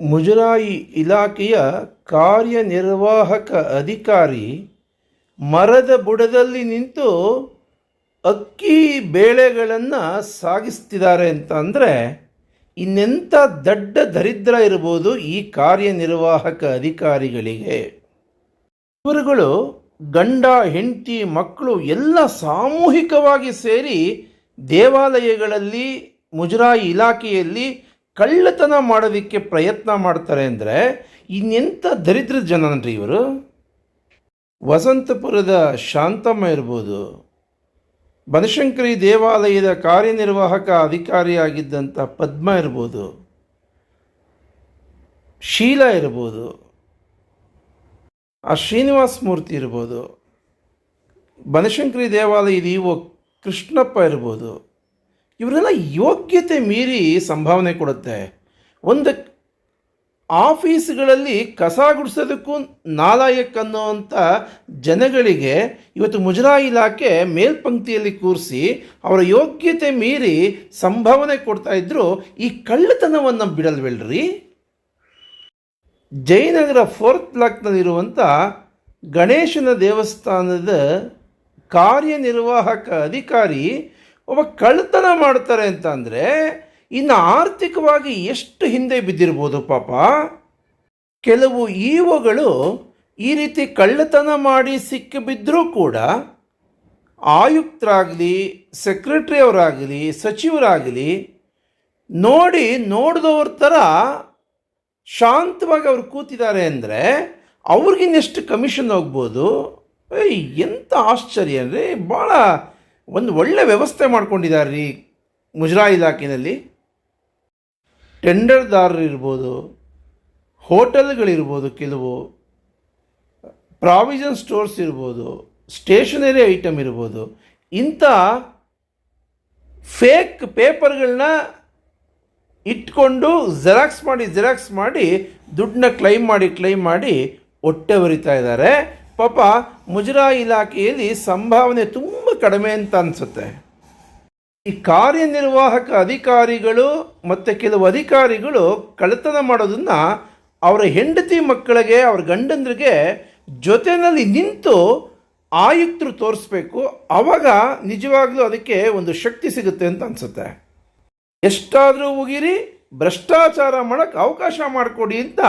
ಮುಜರಾಯಿ ಇಲಾಖೆಯ ಕಾರ್ಯನಿರ್ವಾಹಕ ಅಧಿಕಾರಿ ಮರದ ಬುಡದಲ್ಲಿ ನಿಂತು ಅಕ್ಕಿ ಬೇಳೆಗಳನ್ನು ಸಾಗಿಸ್ತಿದ್ದಾರೆ ಅಂತ ಅಂದರೆ ಇನ್ನೆಂಥ ದಡ್ಡ ದರಿದ್ರ ಇರ್ಬೋದು ಈ ಕಾರ್ಯನಿರ್ವಾಹಕ ಅಧಿಕಾರಿಗಳಿಗೆ? ಇವರುಗಳು ಗಂಡ, ಹೆಂಡತಿ, ಮಕ್ಕಳು ಎಲ್ಲ ಸಾಮೂಹಿಕವಾಗಿ ಸೇರಿ ದೇವಾಲಯಗಳಲ್ಲಿ, ಮುಜರಾಯಿ ಇಲಾಖೆಯಲ್ಲಿ ಕಳ್ಳತನ ಮಾಡೋದಕ್ಕೆ ಪ್ರಯತ್ನ ಮಾಡ್ತಾರೆ ಅಂದರೆ ಇನ್ನೆಂಥ ದರಿದ್ರ ಜನನ್ರಿ ಇವರು? ವಸಂತಪುರದ ಶಾಂತಮ್ಮ ಇರ್ಬೋದು. ಬನಶಂಕರಿ ದೇವಾಲಯದ ಕಾರ್ಯನಿರ್ವಾಹಕ ಅಧಿಕಾರಿಯಾಗಿದ್ದಂಥ ಪದ್ಮ ಇರ್ಬೋದು. ಶೀಲಾ ಇರ್ಬೋದು. ಆ ಶ್ರೀನಿವಾಸ ಮೂರ್ತಿ ಇರ್ಬೋದು. ಬನಶಂಕರಿ ದೇವಾಲಯದ ಇವು ಕೃಷ್ಣಪ್ಪ ಇರ್ಬೋದು. ಇವರೆಲ್ಲ ಯೋಗ್ಯತೆ ಮೀರಿ ಸಂಭಾವನೆ ಕೊಡುತ್ತೆ. ಒಂದು ಆಫೀಸ್ಗಳಲ್ಲಿ ಕಸ ಗುಡಿಸೋದಕ್ಕೂ ನಾಲಾಯಕ್ ಅನ್ನೋವಂಥ ಜನಗಳಿಗೆ ಇವತ್ತು ಮುಜರಾ ಇಲಾಖೆ ಮೇಲ್ಪಂಕ್ತಿಯಲ್ಲಿ ಕೂರಿಸಿ ಅವರ ಯೋಗ್ಯತೆ ಮೀರಿ ಸಂಭಾವನೆ ಕೊಡ್ತಾ ಇದ್ರು ಈ ಕಳ್ಳತನವನ್ನು ಬಿಡಲ್ವೇಳ್ರಿ? ಜಯನಗರ ಫೋರ್ತ್ ಬ್ಲಾಕ್ನಲ್ಲಿರುವಂಥ ಗಣೇಶನ ದೇವಸ್ಥಾನದ ಕಾರ್ಯನಿರ್ವಾಹಕ ಅಧಿಕಾರಿ ಒಬ್ಬ ಕಳ್ಳತನ ಮಾಡ್ತಾರೆ ಅಂತ ಅಂದರೆ ಇನ್ನು ಆರ್ಥಿಕವಾಗಿ ಎಷ್ಟು ಹಿಂದೆ ಬಿದ್ದಿರ್ಬೋದು ಪಾಪ? ಕೆಲವು ಈವೋಗಳು ಈ ರೀತಿ ಕಳ್ಳತನ ಮಾಡಿ ಸಿಕ್ಕಿಬಿದ್ದರೂ ಕೂಡ ಆಯುಕ್ತರಾಗಲಿ ಸೆಕ್ರೆಟ್ರಿಯವರಾಗಲಿ ಸಚಿವರಾಗಲಿ ನೋಡಿ ನೋಡಿದವ್ರ ಥರ ಶಾಂತವಾಗಿ ಅವ್ರು ಕೂತಿದ್ದಾರೆ ಅಂದರೆ ಅವ್ರಿಗಿನ್ನೆಷ್ಟು ಕಮಿಷನ್ ಹೋಗ್ಬೋದು? ಎಂಥ ಆಶ್ಚರ್ಯ ಅಂದರೆ ಭಾಳ ಒಂದು ಒಳ್ಳೆ ವ್ಯವಸ್ಥೆ ಮಾಡ್ಕೊಂಡಿದ್ದಾರೆ ರೀ ಮುಜರಾಯಿ ಇಲಾಖೆಯಲ್ಲಿ. ಟೆಂಡರ್ದಾರರು ಇರ್ಬೋದು, ಹೋಟೆಲ್ಗಳಿರ್ಬೋದು ಕೆಲವು, ಪ್ರಾವಿಷನ್ ಸ್ಟೋರ್ಸ್ ಇರ್ಬೋದು, ಸ್ಟೇಷನರಿ ಐಟಮ್ ಇರ್ಬೋದು, ಇಂಥ ಫೇಕ್ ಪೇಪರ್ಗಳನ್ನ ಇಟ್ಕೊಂಡು ಜೆರಾಕ್ಸ್ ಮಾಡಿ ಜೆರಾಕ್ಸ್ ಮಾಡಿ, ದುಡ್ಡನ್ನ ಕ್ಲೈಮ್ ಮಾಡಿ ಕ್ಲೈಮ್ ಮಾಡಿ ಹೊಟ್ಟೆ ಹೊರಿತಾ ಇದ್ದಾರೆ. ಪಾಪ ಮುಜ್ರಾ ಇಲಾಖೆಯಲ್ಲಿ ಸಂಭಾವನೆ ತುಂಬ ಕಡಿಮೆ ಅಂತ ಅನಿಸುತ್ತೆ. ಈ ಕಾರ್ಯನಿರ್ವಾಹಕ ಅಧಿಕಾರಿಗಳು ಮತ್ತು ಕೆಲವು ಅಧಿಕಾರಿಗಳು ಕಳ್ಳತನ ಮಾಡೋದನ್ನು ಅವರ ಹೆಂಡತಿ ಮಕ್ಕಳಿಗೆ, ಅವ್ರ ಗಂಡಂದ್ರಿಗೆ ಜೊತೆಯಲ್ಲಿ ನಿಂತು ಆಯುಕ್ತರು ತೋರಿಸ್ಬೇಕು. ಆವಾಗ ನಿಜವಾಗ್ಲೂ ಅದಕ್ಕೆ ಒಂದು ಶಕ್ತಿ ಸಿಗುತ್ತೆ ಅಂತ ಅನಿಸುತ್ತೆ. ಎಷ್ಟಾದರೂ ಉಗಿರಿ, ಭ್ರಷ್ಟಾಚಾರ ಮಾಡೋಕ್ಕೆ ಅವಕಾಶ ಮಾಡಿಕೊಡಿ ಅಂತ